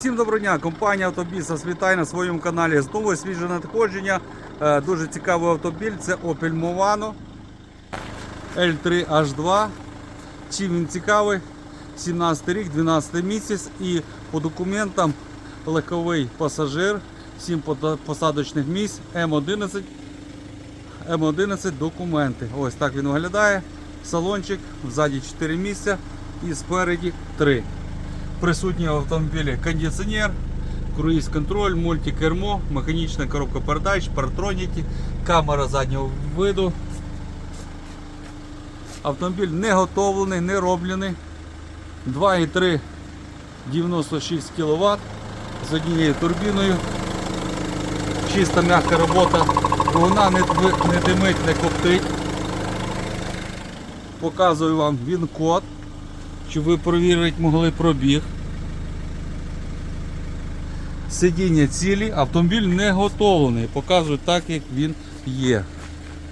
Всім доброго дня! Компанія Автобіс вітає на своєму каналі знову свіже надходження. Е, Дуже цікавий автомобіль. Це Opel Movano L3H2. Чим він цікавий? 17 рік, 12 місяць і по документам легковий пасажир, 7 посадочних місць, М11. М11 документи. Ось так він виглядає. Салончик, ззаді 4 місця і спереді 3. Присутній в автомобілі кондиціонер, круїз-контроль, мультикермо, механічна коробка передач, партроніки, камера заднього виду. Автомобіль не готовлений, не роблений. 2,3 96 кВт з однією турбіною. Чиста м'яка робота, вона не, не димить, не коптить. Показую вам він код щоб ви перевірити могли пробіг. Сидіння цілі, автомобіль не готовлений. Показують так, як він є.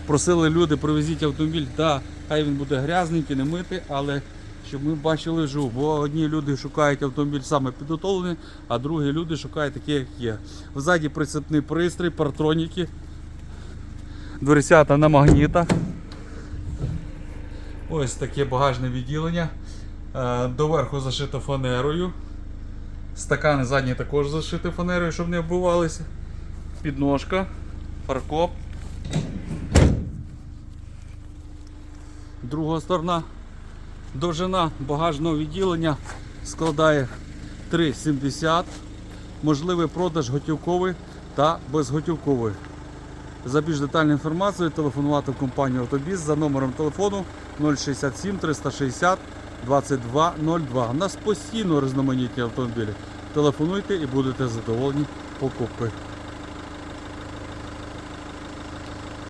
Просили люди, привезіть автомобіль, да, хай він буде грязненький, не митий, але щоб ми бачили вживу. Бо одні люди шукають автомобіль саме підготовлений, а другі люди шукають такі, як є. Взаді прицепний пристрій, партроніки, дверцята на магнітах. Ось таке багажне відділення. Е, Доверху зашито фанерою. Стакани задні також зашиті фанерою, щоб не оббивалися. Підножка, фаркоп. Друга сторона. Довжина багажного відділення складає 3,70. Можливий продаж готівковий та безготівковий. За більш детальною інформацією телефонувати в компанію Автобіс за номером телефону 067 360 2202. У нас постійно різноманітні автомобілі. Телефонуйте і будете задоволені покупкою.